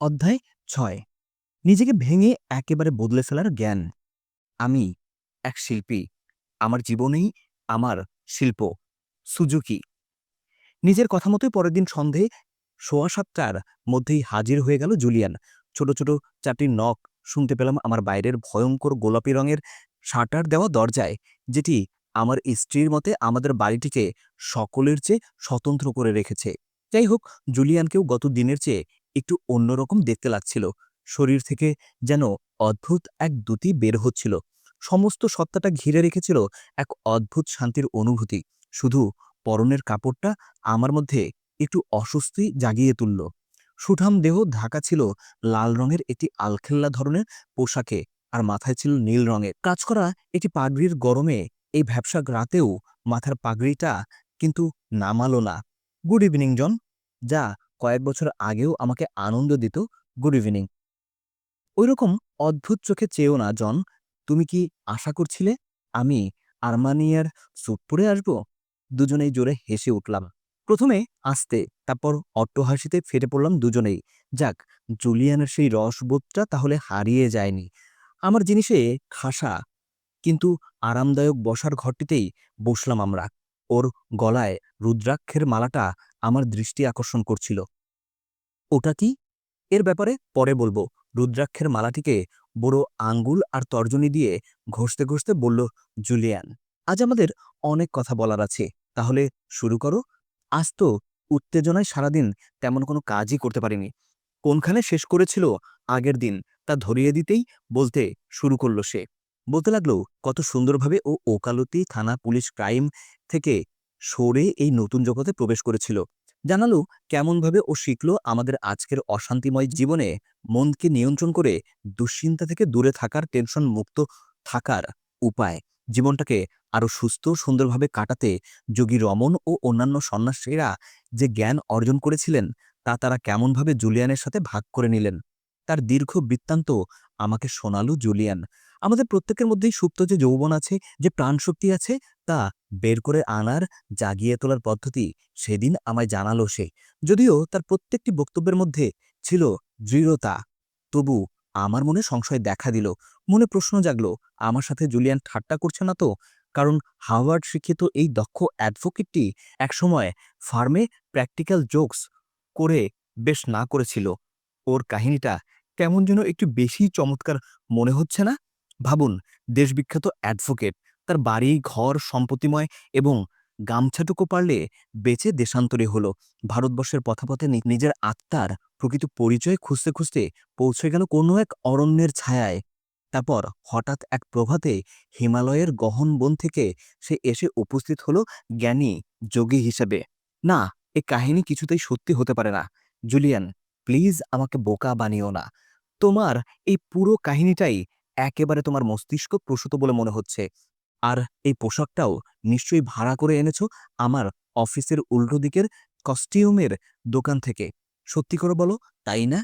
অধ্যায় ছয়। নিজেকে ভেঙে একেবারে বদলে ফেলার জ্ঞান। আমি এক শিল্পী। আমার জীবনেই আমার শিল্প, সুজুকি। নিজের কথা মতোই পরের দিন সন্ধে সোয়া সাতটার মধ্যেই হাজির হয়ে গেল জুলিয়ান। ছোট ছোট চারটি নখ শুনতে পেলাম আমার বাইরের ভয়ঙ্কর গোলাপি রঙের শাটার দেওয়া দরজায়, যেটি আমার স্ত্রীর মতে আমাদের বাড়িটিকে সকলের চেয়ে স্বতন্ত্র করে রেখেছে। যাই হোক, জুলিয়ানকেও গত দিনের চেয়ে একটু অন্যরকম দেখতে লাগছিল। শরীর থেকে যেন অদ্ভুত এক দ্যুতি বের হচ্ছিল। সমস্ত সত্তাটা ঘিরে রেখেছিল এক অদ্ভুত শান্তির অনুভূতি। শুধু পরনের কাপড়টা আমার মধ্যে একটু অস্বস্তি জাগিয়ে তুলল। সুঠাম দেহ ঢাকা ছিল লাল রঙের একটি আলখেল্লা ধরনের পোশাকে আর মাথায় ছিল নীল রঙের। কাজ করা একটি পাগড়ির গরমে এই ভ্যাবসা রাতেও মাথার পাগড়িটা কিন্তু নামালো না। Good evening, John. যা কয়েক বছর আগেও আমাকে আনন্দ দিত গুড ইভিনিং। ওইরকম অদ্ভুত চোখে চেয়েও না, জন। তুমি কি আশা করছিলে? আমি আর্মানিয়ার স্যুট পরে আসব? দুজনেই জোরে হেসে উঠলাম। প্রথমে আসতে, তারপর অট্টহাসিতে ফেটে পড়লাম দুজনেই। যাক, জুলিয়ানের সেই রসবোধটা তাহলে হারিয়ে যায়নি। আমার জিনিসে খাসা, কিন্তু আরামদায়ক বসার ঘরটিতেই বসলাম আমরা। ওর গলায় রুদ্রাক্ষের মালাটা আমার দৃষ্টি আকর্ষণ করছিল। ওটা কি? এর ব্যাপারে পরে বলব। রুদ্রাক্ষের মালাটিকে বড় আঙ্গুল আর তর্জনী দিয়ে ঘষতে ঘষতে বলল, জুলিয়ান, আজ আমাদের অনেক কথা বলার আছে। তাহলে শুরু করো। আজ তো উত্তেজনায় সারাদিন তেমন কোনো কাজই করতে পারিনি। কোনখানে শেষ করেছিল আগের দিন তা ধরিয়ে দিতেই বলতে শুরু করল সে। বলতে লাগল, কত সুন্দরভাবে ও ওকালতি থানা পুলিশ ক্রাইম থেকে সরে এই নতুন জগতে প্রবেশ করেছিল। জানালো, কেমনভাবে ও শিখল আমাদের আজকের অশান্তিময় জীবনে মনকে নিয়ন্ত্রণ করে দুশ্চিন্তা থেকে দূরে থাকার টেনশন মুক্ত থাকার উপায়। জীবনটাকে আরও সুস্থ, সুন্দরভাবে কাটাতে যোগী রমন ও অন্যান্য সন্ন্যাসীরা যে জ্ঞান অর্জন করেছিলেন, তা তারা কেমনভাবে জুলিয়ানের সাথে ভাগ করে নিলেন। তার দীর্ঘ বৃত্তান্ত আমাকে শোনালো জুলিয়ান। আমাদের প্রত্যেকের মধ্যেই সুপ্ত যে যৌবন আছে, যে প্রাণশক্তি আছে, তা বের করে আনার, জাগিয়ে তোলার পদ্ধতি সেদিন আমায় জানালো সে। যদিও তার প্রত্যেকটি বক্তব্যের মধ্যে ছিল দৃঢ়তা। তবু আমার মনে সংশয় দেখা দিল। মনে প্রশ্ন জাগলো, আমার সাথে জুলিয়ান ঠাট্টা করছে না তো? কারণ হাওয়ার্ড শিক্ষিত এই দক্ষ অ্যাডভোকেটটি একসময় ফার্মে প্র্যাকটিক্যাল জোকস করে বেশ না করেছিল। ওর কাহিনীটা কেমন যেন একটু বেশি চমৎকার মনে হচ্ছে না? ভাবুন, দেশবিখ্যাত অ্যাডভোকেট, তার বাড়ি, ঘর, সম্পত্তিময় এবং গামছাটুকু পারলে বেঁচে দেশান্তরে হলো। ভারতবর্ষের পথাপথে নিজের আত্মার প্রকৃত পরিচয় খুঁজতে খুঁজতে পৌঁছে গেল কোনো এক অরণ্যের ছায়ায়। তারপর হঠাৎ এক প্রভাতে হিমালয়ের গহন বন থেকে সে এসে উপস্থিত হলো জ্ঞানী যোগী হিসেবে। না, এ কাহিনী কিছুতেই সত্যি হতে পারে না। জুলিয়ান, প্লিজ আমাকে বোকা বানিও না। তোমার এই পুরো কাহিনীটাই একেবারে তোমার মস্তিষ্ক প্রসূত বলে মনে হচ্ছে। আর এই পোশাকটাও নিশ্চয়ই ভাড়া করে এনেছো আমার অফিসের উল্টো দিকের কস্টিউমের দোকান থেকে। সত্যি করে বলো, তাই না?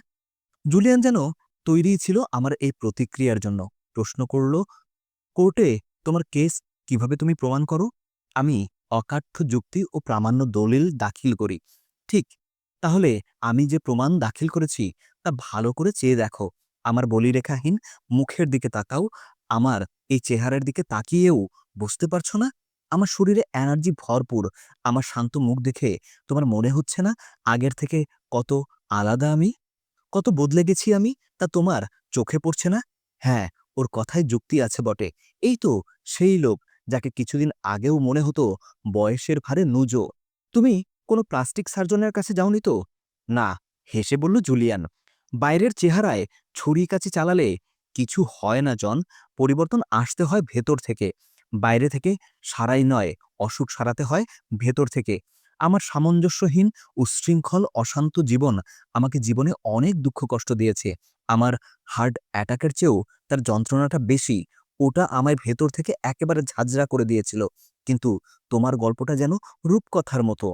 জুলিয়ান যেন তৈরি ছিল আমার এই প্রতিক্রিয়ার জন্য। প্রশ্ন করল, কোর্টে তোমার কেস কীভাবে তুমি প্রমাণ করো? আমি অকাঠ্য যুক্তি ও প্রামাণ্য দলিল দাখিল করি। ঠিক, তাহলে আমি যে প্রমাণ দাখিল করেছি তা ভালো করে চেয়ে দেখো। আমার বলিরেখাহীন মুখের দিকে তাকাও, আমার এই চেহারার দিকে তাকিয়েও বুঝতে পারছ না? আমার শরীরে এনার্জি ভরপুর, আমার শান্ত মুখ দেখে তোমার মনে হচ্ছে না আগের থেকে কত আলাদা আমি? কত বদলে গেছি আমি? তা তোমার চোখে পড়ছে না? হ্যাঁ ওর কথায় যুক্তি আছে বটে। এই তো সেই লোক যাকে কিছুদিন আগেও মনে হতো বয়সের ভারে নুজো। তুমি কোনো প্লাস্টিক সার্জনের কাছে যাওনি তো? না, হেসে বলল জুলিয়ান। বাইরের চেহারায় ছুরি কাছে চালালে কিছু হয় না, জন। পরিবর্তন আসতে হয় ভেতর থেকে। বাইরে থেকে সারাই নয়, অসুখ সারাতে হয় ভেতর থেকে। আমার সামঞ্জস্যহীন উচ্ছৃঙ্খল অশান্ত জীবন আমাকে জীবনে অনেক দুঃখ কষ্ট দিয়েছে। আমার হার্ট অ্যাটাকের চেয়েও তার যন্ত্রণাটা বেশি। ওটা আমায় ভেতর থেকে একেবারে ঝাঁঝরা করে দিয়েছিল। কিন্তু তোমার গল্পটা যেন রূপকথার মতো।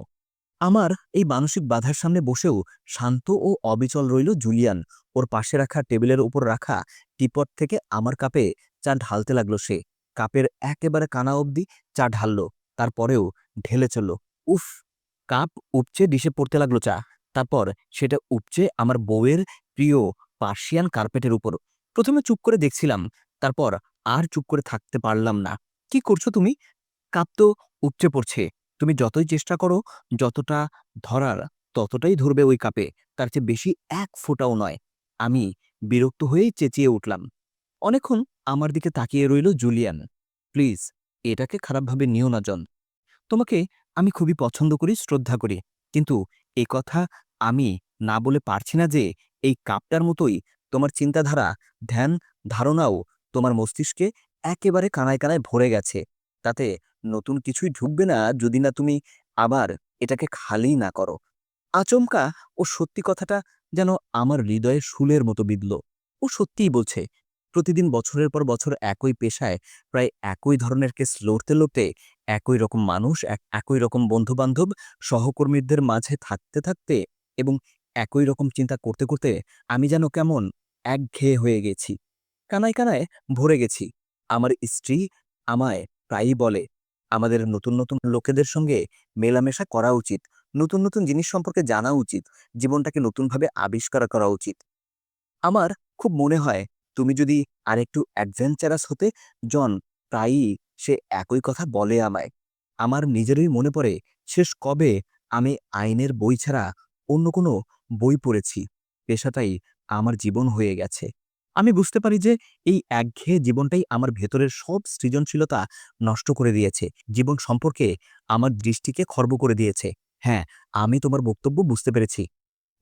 আমার এই মানসিক বাধার সামনে বসেও শান্ত ও অবিচল রইল জুলিয়ান। ওর পাশে রাখা টেবিলের উপর রাখা টিপট থেকে আমার কাপে চা ঢালতে লাগল সে। কাপের একেবারে কানা অবধি চা ঢাললো, তারপরেও ঢেলে চলল। উফ, কাপ উপচে ডিশে পড়তে লাগল চা। তারপর সেটা উপচে আমার বউয়ের প্রিয় পার্সিয়ান কার্পেটের উপর। প্রথমে চুপ করে দেখছিলাম, তারপর আর চুপ করে থাকতে পারলাম না। কি করছ তুমি? কাপ তো উপচে পড়ছে। তুমি যতই চেষ্টা করো, যতটা ধরার ততটাই ধরবে ওই কাপে। তার চেয়ে বেশি এক ফোঁটাও নয়। আমি বিরক্ত হয়েই চেঁচিয়ে উঠলাম। অনেকক্ষণ আমার দিকে তাকিয়ে রইল জুলিয়ান। প্লিজ, এটাকে খারাপভাবে নিও না, জন। তোমাকে আমি খুবই পছন্দ করি, শ্রদ্ধা করি। কিন্তু এ কথা আমি না বলে পারছি না যে, এই কাপটার মতোই তোমার চিন্তাধারা, ধ্যান, ধারণাও তোমার মস্তিষ্কে একেবারে কানায় কানায় ভরে গেছে। তাতে নতুন কিছুই ঢুকবে না যদি না তুমি আবার এটাকে খালি না করো। আচমকা ও সত্যি কথাটা যেন আমার হৃদয়ে শুলের মতো বিঁধল। ও সত্যিই বলছে, প্রতিদিন বছরের পর বছর একই পেশায়, প্রায় একই ধরনের কেস লড়তে লড়তে একই রকম মানুষ, এক, একই রকম বন্ধুবান্ধব, সহকর্মীদের মাঝে থাকতে থাকতে এবং একই রকম চিন্তা করতে করতে আমি যেন কেমন একঘেয়ে হয়ে গেছি। কানায় কানায় ভরে গেছি। আমার স্ত্রী আমায় প্রায়ই বলে, আমাদের নতুন নতুন লোকেদের সঙ্গে মেলামেশা করা উচিত, নতুন নতুন জিনিস সম্পর্কে জানা উচিত, জীবনটাকে নতুনভাবে আবিষ্কার করা উচিত। আমার খুব মনে হয়, তুমি যদি আরেকটু অ্যাডভেঞ্চারাস হতে, জন, প্রায়ই সে একই কথা বলে আমায়। আমার নিজেরই মনে পড়ে, শেষ কবে আমি আইনের বই ছাড়া অন্য কোনো বই পড়েছি, পেশাটাই আমার জীবন হয়ে গেছে। আমি বুঝতে পারি যে এই একঘেয়ে জীবনটাই আমার ভেতরের সব সৃজনশীলতা নষ্ট করে দিয়েছে। জীবন সম্পর্কে আমার দৃষ্টিকে খর্ব করে দিয়েছে। হ্যাঁ আমি তোমার বক্তব্য বুঝতে পেরেছি।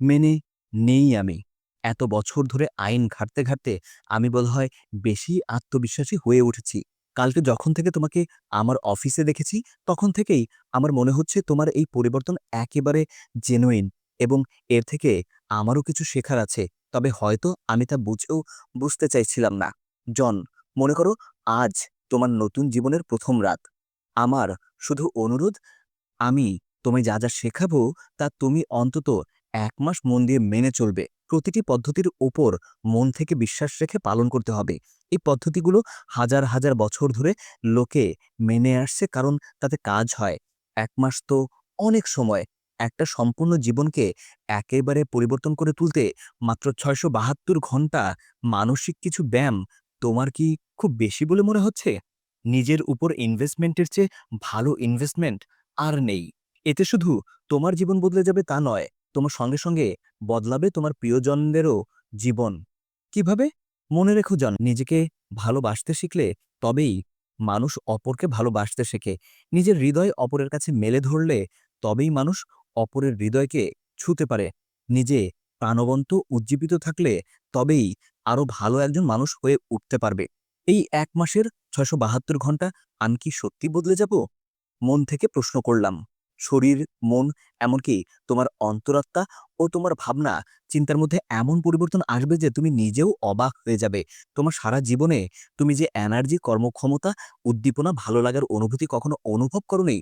মেনে নেই আমি। এত বছর ধরে আইন ঘাটতে ঘাটতে আমি বোধহয় বেশি আত্মবিশ্বাসী হয়ে উঠেছি। কালকে যখন থেকে তোমাকে আমার অফিসে দেখেছি, তখন থেকেই আমার মনে হচ্ছে তোমার এই পরিবর্তন একেবারে জেনুইন এবং এর থেকে আমারও কিছু শেখার আছে, তবে হয়তো আমি তা বুঝেও বুঝতে চাইছিলাম না। জন, মনে করো আজ তোমার নতুন জীবনের প্রথম রাত। আমার শুধু অনুরোধ, আমি তোমায় যা যা শেখাবো তা তুমি অন্তত এক মাস মন দিয়ে মেনে চলবে। প্রতিটি পদ্ধতির ওপর মন থেকে বিশ্বাস রেখে পালন করতে হবে। এই পদ্ধতিগুলো হাজার হাজার বছর ধরে লোকে মেনে আসছে কারণ তাতে কাজ হয়। এক মাস তো অনেক সময়। একটা সম্পূর্ণ জীবনকে একেবারে পরিবর্তন করে তুলতে মাত্র ছয়শো বাহাত্তর ঘণ্টা মানসিক কিছু ব্যায়াম তোমার কি খুব বেশি বলে মনে হচ্ছে? নিজের উপর ইনভেস্টমেন্টের চেয়ে ভালো ইনভেস্টমেন্ট আর নেই। এতে শুধু তোমার জীবন বদলে যাবে তা নয়, তোমার সঙ্গে সঙ্গে বদলাবে তোমার প্রিয়জনদেরও জীবন। কীভাবে? মনে রেখো জন, নিজেকে ভালোবাসতে শিখলে তবেই মানুষ অপরকে ভালোবাসতে শেখে। নিজের হৃদয় অপরের কাছে মেলে ধরলে তবেই মানুষ অপরের হৃদয়কে ছুতে পারে। নিজে প্রাণবন্ত উজ্জীবিত থাকলে তবেই আরও ভালো একজন মানুষ হয়ে উঠতে পারবে। এই এক মাসের ছয়শো বাহাত্তর ঘণ্টা আমি কি সত্যি বদলে যাব? মন থেকে প্রশ্ন করলাম। শরীর, মন, এমনকি তোমার অন্তরাত্মা ও তোমার ভাবনা, চিন্তার মধ্যে এমন পরিবর্তন আসবে যে তুমি নিজেও অবাক হয়ে যাবে। তোমার সারা জীবনে তুমি যে এনার্জি, কর্মক্ষমতা, উদ্দীপনা, ভালো লাগার অনুভূতি কখনো অনুভব করনি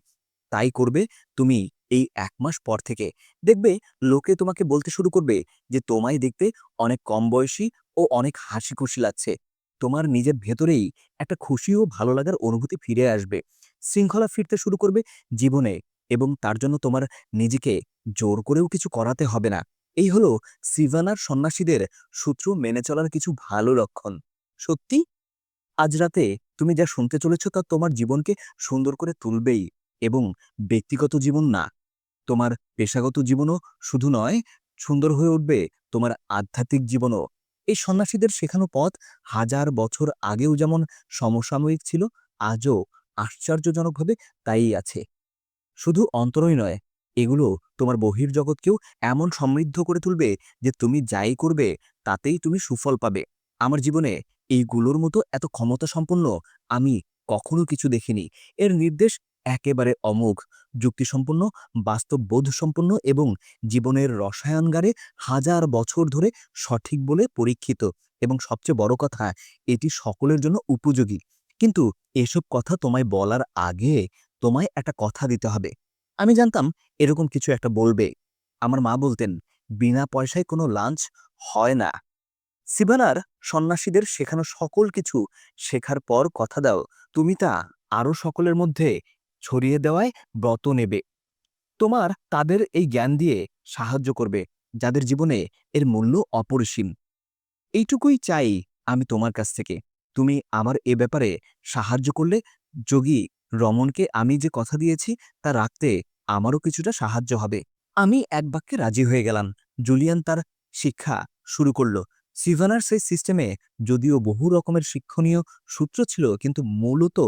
তাই করবে, তুমি এই এক মাস পর থেকে দেখবে লোকে তোমাকে বলতে শুরু করবে যে, তোমায় দেখতে অনেক কম বয়সী ও অনেক হাসি খুশি লাগছে। তোমার নিজের ভেতরেই একটা খুশি ও ভালো লাগার অনুভূতি ফিরে আসবে। শৃঙ্খলা ফিরতে শুরু করবে জীবনে এবং তার জন্য তোমার নিজেকে জোর করেও কিছু করাতে হবে না। এই হলো সিভানার সন্ন্যাসীদের সূত্র মেনে চলার কিছু ভালো লক্ষণ। সত্যি? আজ রাতে তুমি যা শুনতে চলেছ তা তোমার জীবনকে সুন্দর করে তুলবেই। এবং ব্যক্তিগত জীবন না। তোমার পেশাগত জীবনও শুধু নয়, সুন্দর হয়ে উঠবে। তোমার আধ্যাত্মিক জীবনও। এই সন্ন্যাসীদের শেখানো পথ হাজার বছর আগেও যেমন সমসাময়িক ছিল, আজও আশ্চর্যজনকভাবে তাই আছে। শুধু অন্তরই নয়, এগুলো তোমার বহির্জগৎকেও এমন সমৃদ্ধ করে তুলবে যে তুমি যাই করবে তাতেই তুমি সুফল পাবে। আমার জীবনে এইগুলোর মতো এত ক্ষমতা সম্পন্ন আমি কখনো কিছু দেখিনি। এর নির্দেশ একেবারে অমোঘ, যুক্তিসম্পন্ন বাস্তব বোধসম্পন্ন এবং জীবনের রসায়নগারে হাজার বছর ধরে সঠিক বলে পরীক্ষিত। এবং সবচেয়ে বড় কথা, এটি সকলের জন্য উপযোগী। কিন্তু এসব কথা তোমায় বলার আগে তোমায় একটা কথা দিতে হবে। আমি জানতাম এরকম কিছু একটা বলবে। আমার মা বলতেন, বিনা পয়সায় কোনো লাঞ্চ হয় না। সিবানার সন্ন্যাসীদের শেখানো সকল কিছু শেখার পর কথা দাও। তুমি তা আরও সকলের মধ্যে ছড়িয়ে দেওয়ায় ব্রত নেবে। তোমার তাদের এই জ্ঞান দিয়ে সাহায্য করবে, যাদের জীবনে এর মূল্য অপরিসীম। এইটুকুই চাই আমি তোমার কাছ থেকে। তুমি আমার এ ব্যাপারে সাহায্য করলে যোগী রমনকে আমি যে কথা দিয়েছি তা রাখতে আমারও কিছুটা সাহায্য হবে। আমি এক বাক্যে রাজি হয়ে গেলাম। জুলিয়ান তার শিক্ষা শুরু করল। সিভানার সেই সিস্টেমে যদিও বহু রকমের শিক্ষণীয় সূত্র ছিল, কিন্তু মূলত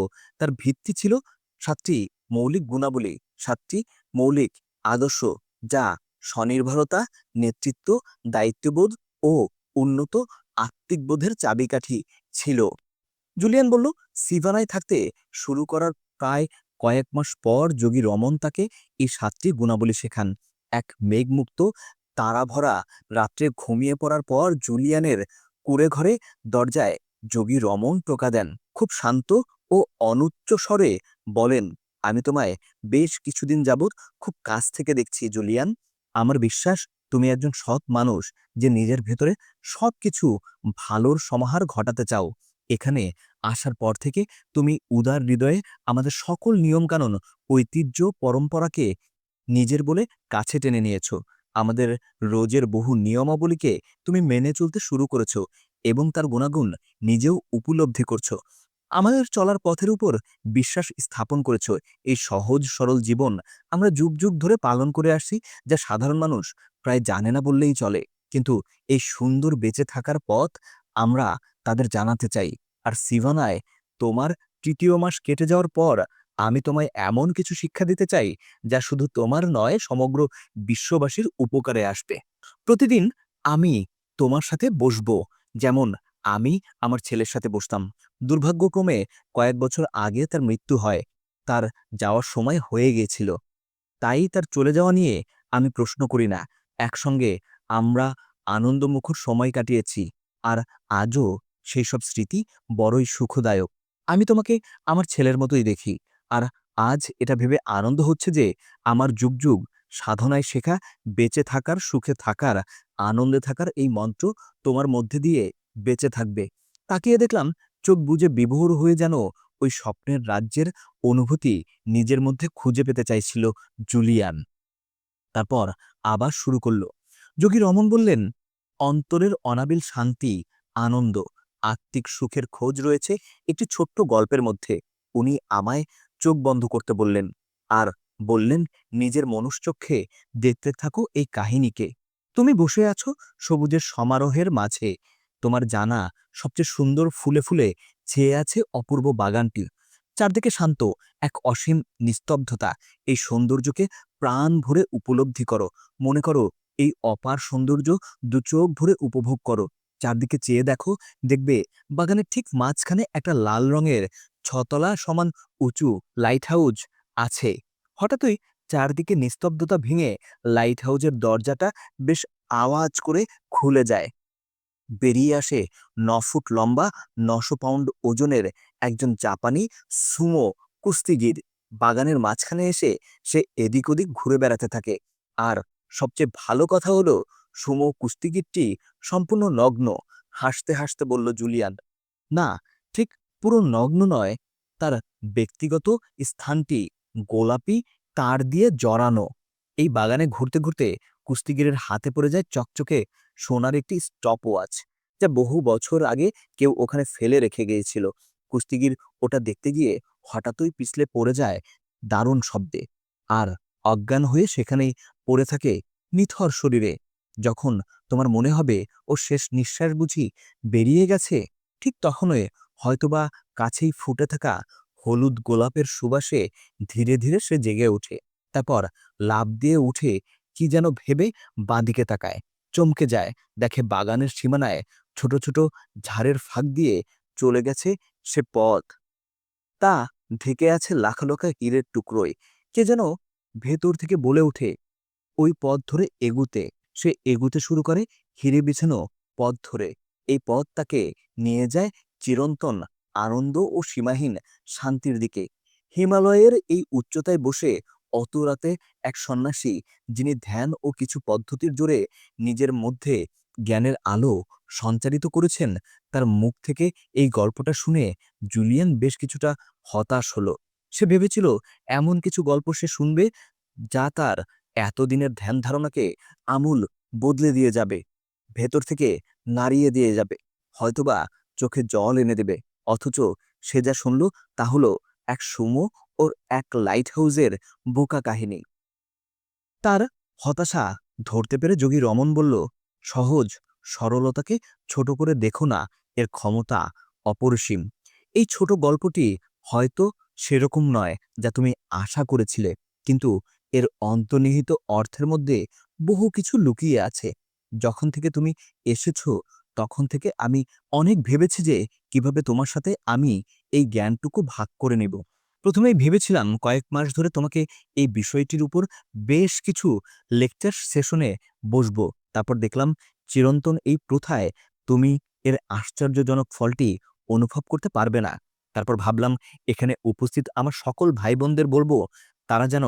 তার ভিত্তি ছিল সাতটি মৌলিক গুণাবলী, সাতটি মৌলিক আদর্শ যা স্বনির্ভরতা, নেতৃত্ব, দায়িত্ববোধ ও উন্নত আত্মিকবোধের চাবিকাঠি ছিল। জুলিয়ান বলল, সিভানায় থাকতে শুরু করার প্রায় কয়েক মাস পর যোগী রমন তাকে এই সাতটি গুণাবলী শেখান। এক মেঘমুক্ত, তারাভরা রাত্রে ঘুমিয়ে পড়ার পর জুলিয়ানের কুড়ে ঘরে দরজায় যোগী রমন টোকা দেন। খুব শান্ত ও অনুচ্চ স্বরে বলেন, আমি তোমায় বেশ কিছুদিন যাবৎ খুব কাছ থেকে দেখছি, জুলিয়ান। আমার বিশ্বাস, তুমি একজন সৎ মানুষ যে নিজের ভেতরে সবকিছু ভালোর সমাহার ঘটাতে চাও। এখানে আসার পর থেকে তুমি উদার হৃদয়ে আমাদের সকল নিয়মকানুন, ঐতিহ্য, পরম্পরাকে নিজের বলে কাছে টেনে নিয়েছ। আমাদের রোজের বহু নিয়মাবলীকে তুমি মেনে চলতে শুরু করেছ এবং তার গুণাগুণ নিজেও উপলব্ধি করছ। আমাদের চলার পথের উপর বিশ্বাস স্থাপন করেছ এই সহজ সরল জীবন আমরা যুগ যুগ ধরে পালন করে আসছি যা সাধারণ মানুষ প্রায় জানে না বললেই চলে। কিন্তু এই সুন্দর বেঁচে থাকার পথ আমরা তাদের জানাতে চাই। আর সিভানায় তোমার তৃতীয় মাস কেটে যাওয়ার পর আমি তোমায় এমন কিছু শিক্ষা দিতে চাই যা শুধু তোমার নয়, সমগ্র বিশ্ববাসীর উপকারে আসবে। প্রতিদিন আমি তোমার সাথে বসবো, যেমন আমি আমার ছেলের সাথে বসতাম। দুর্ভাগ্যক্রমে কয়েক বছর আগে তার মৃত্যু হয়। তার যাওয়ার সময় হয়ে গিয়েছিল। তাই তার চলে যাওয়া নিয়ে আমি প্রশ্ন করি না। একসঙ্গে আমরা আনন্দমুখর সময় কাটিয়েছি আর আজও সেই সব স্মৃতি বড়ই সুখদায়ক। আমি তোমাকে আমার ছেলের মতোই দেখি আর আজ এটা ভেবে আনন্দ হচ্ছে যে আমার যুগ যুগ সাধনায় শেখা, বেঁচে থাকার, সুখে থাকার, আনন্দে থাকার এই মন্ত্র তোমার মধ্যে দিয়ে বেঁচে থাকবে। তাকিয়ে দেখলাম চোখ বুঝে বিভোর হয়ে যেন ওই স্বপ্নের রাজ্যের অনুভূতি নিজের মধ্যে খুঁজে পেতে চাইছিল জুলিয়ান। তারপর আবার শুরু করল। যোগী রমন বললেন, অন্তরের অনাবিল শান্তি, আনন্দ, আত্মিক সুখের খোঁজ রয়েছে একটি ছোট্ট গল্পের মধ্যে। উনি আমায় চোখ বন্ধ করতে বললেন আর বললেন, নিজের মনুষ্যক্ষে দেখতে থাকো এই কাহিনীকে। তুমি বসে আছো সবুজের সমারোহের মাঝে। তোমার জানা সবচেয়ে সুন্দর ফুলে ফুলে ছেয়ে আছে অপূর্ব বাগানটি। চারদিকে শান্ত এক অসীম নিস্তব্ধতা। এই সৌন্দর্যকে প্রাণ ভরে উপলব্ধি করো। মনে করো এই অপার সৌন্দর্য দু চোখ ভরে উপভোগ করো। চারদিকে চেয়ে দেখো, দেখবে বাগানের ঠিক মাঝখানে একটা লাল রঙের ছতলা সমান উঁচু লাইট হাউস আছে। হঠাৎই চারদিকে নিস্তব্ধতা ভেঙে লাইট হাউজের দরজাটা বেশ আওয়াজ করে খুলে যায়। বেরিয়ে আসে ন ফুট লম্বা, নশো পাউন্ড ওজনের একজন জাপানি সুমো কুস্তিগির। বাগানের মাঝখানে এসে সে এদিক ওদিক ঘুরে বেড়াতে থাকে। আর সবচেয়ে ভালো কথা হলো, সুমো কুস্তিগিরটি সম্পূর্ণ নগ্ন। হাসতে হাসতে বলল, জুলিয়ান, না, ঠিক পুরো নগ্ন নয়। তার ব্যক্তিগত স্থানটি গোলাপি, তার দিয়ে জড়ানো। এই বাগানে ঘুরতে ঘুরতে কুস্তিগিরের হাতে পড়ে যায় চকচকে সোনার একটি স্টপ ওয়াচ যা বহু বছর আগে কেউ ওখানে ফেলে রেখে গিয়েছিল। কুস্তিগির ওটা দেখতে গিয়ে হঠাৎই পিছলে পড়ে যায় দারুণ শব্দে আর অজ্ঞান হয়ে সেখানেই পড়ে থাকে নিথর শরীরে। যখন তোমার মনে হবে, ও শেষ নিঃশ্বাস বুঝি বেরিয়ে গেছে? ঠিক তখনই হয়তোবা কাছেই ফুটে থাকা হলুদ গোলাপের সুবাসে ধীরে ধীরে সে জেগে ওঠে। তারপর লাভ দিয়ে উঠে কি যেন ভেবে বাঁদিকে তাকায়, চমকে যায়, দেখে বাগানের সীমানায় ছোট ছোট ঝাড়ের ফাঁক দিয়ে চলে গেছে সে পথ। তা ঢেকে আছে লাখ লাখ হীরের টুকরোয়, কে যেন ভেতর থেকে বলে ওঠে, ওই পথ ধরে এগুতে। সে এগুতে শুরু করে, হিরে বিছানো পথ ধরে। এই পথ তাকে নিয়ে যায় চিরন্তন, আনন্দ ও সীমাহীন শান্তির দিকে। হিমালয়ের এই উচ্চতায় বসে অত রাতে এক সন্ন্যাসী, যিনি ধ্যান ও কিছু পদ্ধতির জোরে নিজের মধ্যে জ্ঞানের আলো সঞ্চারিত করেছেন, তার মুখ থেকে এই গল্পটা শুনে জুলিয়ান বেশ কিছুটা হতাশ হলো। সে ভেবেছিল, এমন কিছু গল্প সে শুনবে যা তার এতদিনের ধ্যান ধারণাকে আমূল বদলে দিয়ে যাবে, ভেতর থেকে নাড়িয়ে দিয়ে যাবে, হয়তোবা চোখে জল এনে দেবে, অথচ সে যা শুনল তা হলো এক সুমো ওর এক লাইট হাউসের বোকা কাহিনী। তার হতাশা ধরতে পেরে যোগী রমন বলল, সহজ, সরলতাকে ছোট করে দেখো না, এর ক্ষমতা অপরিসীম। এই ছোট গল্পটি হয়তো সেরকম নয় যা তুমি আশা করেছিলে, কিন্তু এর অন্তর্নিহিত অর্থের মধ্যে বহু কিছু লুকিয়ে আছে। যখন থেকে তুমি এসেছ তখন থেকে আমি অনেক ভেবেছি যে, কীভাবে তোমার সাথে আমি এই জ্ঞানটুকু ভাগ করে নেব। প্রথমেই ভেবেছিলাম কয়েক মাস ধরে তোমাকে এই বিষয়টির উপর বেশ কিছু লেকচার সেশনে বসবো। তারপর দেখলাম চিরন্তন এই প্রথায় তুমি এর আশ্চর্যজনক ফলটি অনুভব করতে পারবে না। তারপর ভাবলাম এখানে উপস্থিত আমার সকল ভাই বোনদের বলব, তারা যেন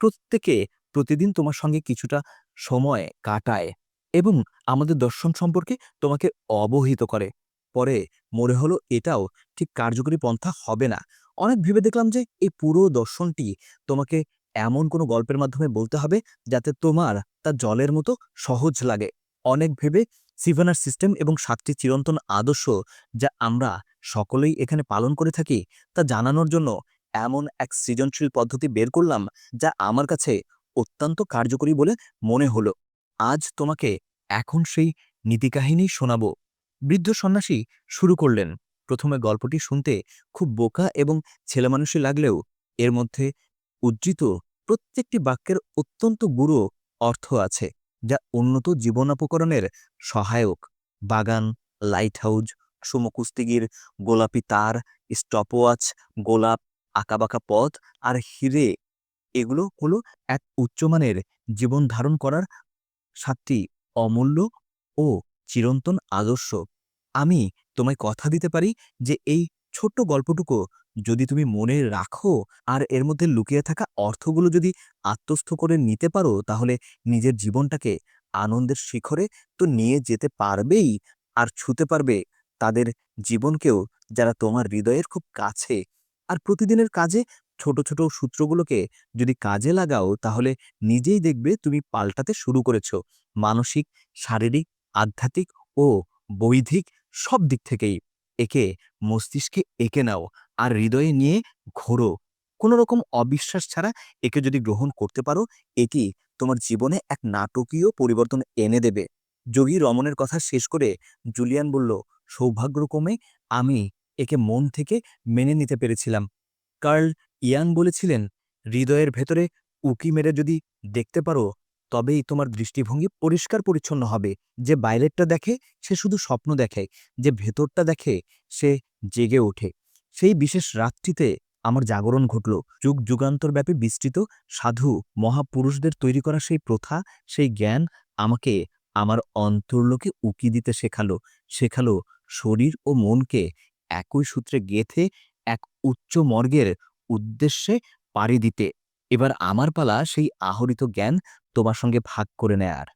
প্রত্যেকে প্রতিদিন তোমার সঙ্গে কিছুটা সময় কাটায়। এবং আমাদের দর্শন সম্পর্কে তোমাকে অবহিত করে। পরে মনে হলো এটাও ঠিক কার্যকরী পন্থা হবে না। অনেক ভেবে দেখলাম যে এই পুরো দর্শনটি তোমাকে এমন কোনো গল্পের মাধ্যমে বলতে হবে যাতে তোমার তা জলের মতো সহজ লাগে। অনেক ভেবে সিভানার সিস্টেম এবং সাতটি চিরন্তন আদর্শ যা আমরা সকলেই এখানে পালন করে থাকি, তা জানানোর জন্য এমন এক সৃজনশীল পদ্ধতি বের করলাম যা আমার কাছে অত্যন্ত কার্যকরী বলে মনে হলো। আজ তোমাকে এখন সেই নীতিকাহিনী শোনাব। বৃদ্ধ সন্ন্যাসী শুরু করলেন। প্রথমে গল্পটি শুনতে খুব বোকা এবং ছেলেমানুষী লাগলেও এর মধ্যে উজ্জিত প্রত্যেকটি বাক্যের অত্যন্ত গুরু অর্থ আছে, যা উন্নত জীবনোপকরণের সহায়ক। বাগান লাইট হাউস সুমকুস্তিগির, গোলাপি তার স্টপওয়াচ গোলাপ, আঁকাবাঁকা পথ আর হিরে, এগুলো হলো এক উচ্চমানের জীবন ধারণ করার সাতটি অমূল্য ও চিরন্তন আদর্শ। আমি তোমায় কথা দিতে পারি যে এই ছোট্ট গল্পটুকু যদি তুমি মনে রাখো আর এর মধ্যে লুকিয়ে থাকা অর্থগুলো যদি আত্মস্থ করে নিতে পারো, তাহলে নিজের জীবনটাকে আনন্দের শিখরে তো নিয়ে যেতে পারবেই আর ছুতে পারবে তাদের জীবনকেও যারা তোমার হৃদয়ের খুব কাছে। আর প্রতিদিনের কাজে ছোট ছোট সূত্রগুলোকে যদি কাজে লাগাও, তাহলে নিজেই দেখবে তুমি পাল্টাতে শুরু করেছ। মানসিক, শারীরিক, আধ্যাত্মিক ও বৈধিক সব দিক থেকেই। একে মস্তিষ্কে এঁকে নাও আর হৃদয়ে নিয়ে ঘোরো। কোনো রকম অবিশ্বাস ছাড়া একে যদি গ্রহণ করতে পারো এটি তোমার জীবনে এক নাটকীয় পরিবর্তন এনে দেবে? যোগী রমনের কথা শেষ করে জুলিয়ান বলল, সৌভাগ্যক্রমে আমি একে মন থেকে মেনে নিতে পেরেছিলাম। কার্ল ইয়াং বলেছিলেন, হৃদয়ের ভেতরে উকি মেরে যদি দেখতে পারো, তবেই তোমার দৃষ্টিভঙ্গি পরিষ্কার পরিচ্ছন্ন হবে। যে বাইরেরটা দেখে, সে শুধু স্বপ্ন দেখে, যে ভেতরটা দেখে, সে জেগে ওঠে। সেই বিশেষ রাতটিতে আমার জাগরণ ঘটল। যুগ যুগান্তরব্যাপী বিস্তৃত সাধু মহাপুরুষদের তৈরি করা সেই প্রথা, সেই জ্ঞান আমাকে আমার অন্তর্লোকে উকি দিতে শেখালো। শেখালো শরীর ও মনকে একই সূত্রে গেথে এক উচ্চ মর্গের উদ্দেশ্যে পাড়ি দিতে। এবার আমার পালা সেই আহরিত জ্ঞান তোমার সঙ্গে ভাগ করে নেয়ার।